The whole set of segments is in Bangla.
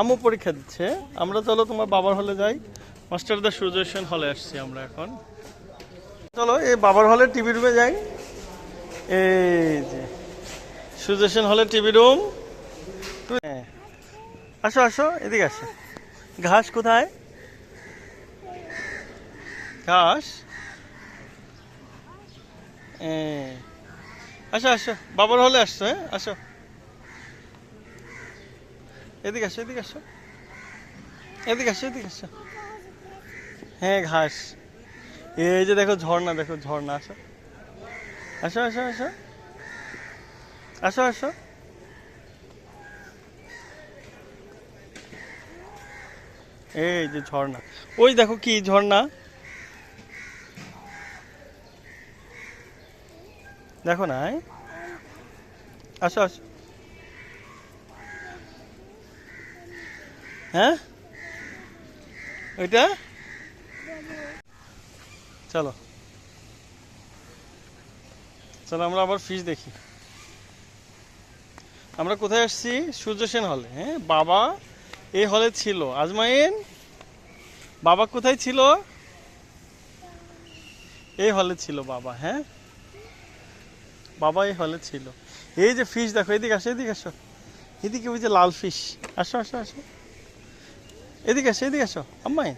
আম্মু পরীক্ষা দিচ্ছে। আমরা চলো তোমার বাবার হলে যাই। মাস্টারদের সুজেশন হলে আসছি আমরা এখন। চলো, এই বাবার হলে টিভি রুমে যাই। এই যে সুজেশন হলে টিভি রুম। হ্যাঁ। আসো আসো, এদিকে আসো। ঘাস কোথায়? ঘাস? আসো আসো, বাবার হলে আসছো হ্যাঁ? আসো। এদিকে আসো এদিকে আসো। এদিকে আসো এদিকে আসো। হ্যাঁ ঘাস। এই যে দেখো ঝর্ণা দেখো ঝর্ণা, আসো। আসো আসো আসো। আসো আসো। এই যে ঝর্ণা। ওই দেখো কি ঝর্ণা? দেখো না আসো আসো। হ্যাঁ? ওইটা? চলো। চলো, আমরা আবার ফিশ দেখি। আমরা কোথায় আসছি? সূর্য সেন হলে হ্যাঁ? বাবা এই হলে ছিল। আজমাইন, বাবা কোথায় ছিল? এই হলে ছিল বাবা হ্যাঁ? বাবা এই হলে ছিল। এই যে ফিশ দেখো, এদিকে আসো এদিকে আসো। এদিকে ওই যে লাল ফিশ আসো আসো আসো। এদিকে আসো এদিকে আসো। আম্মাই,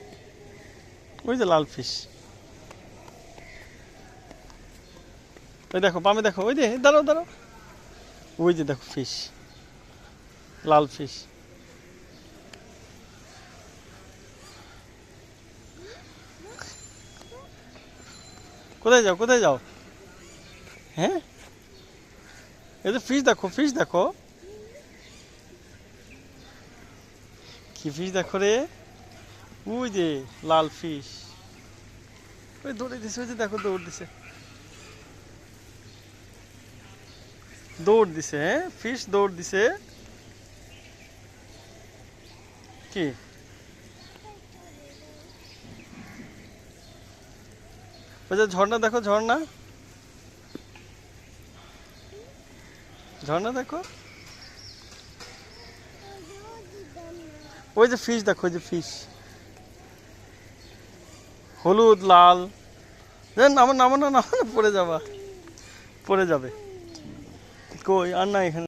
ওই যে লাল ফিশ ওই দেখো, বামে দেখো, ওই যে, দাঁড়াও দাঁড়াও। ওই যে দেখো ফিশ লাল ফিশ কোথায় যাও কোথায় যাও? হ্যাঁ? এই যে ফিশ দেখো ফিশ দেখো। কি ফিশ দেখো রে? ওই যে লাল ফিশ ওই দৌড়ে দিছে, ওই যে দেখো দৌড় দিছে। দৌড় দিছে হ্যাঁ? ফিশ দৌড় দিছে। কি? যে ঝর্ণা দেখো, ঝর্ণা। ঝর্ণা দেখো। ওই যে ফিশ দেখো, ওই যে ফিশ হলুদ, লাল। নামো নামো না নামো না, পড়ে যাবা। পড়ে যাবে। কই? আর না এখানে।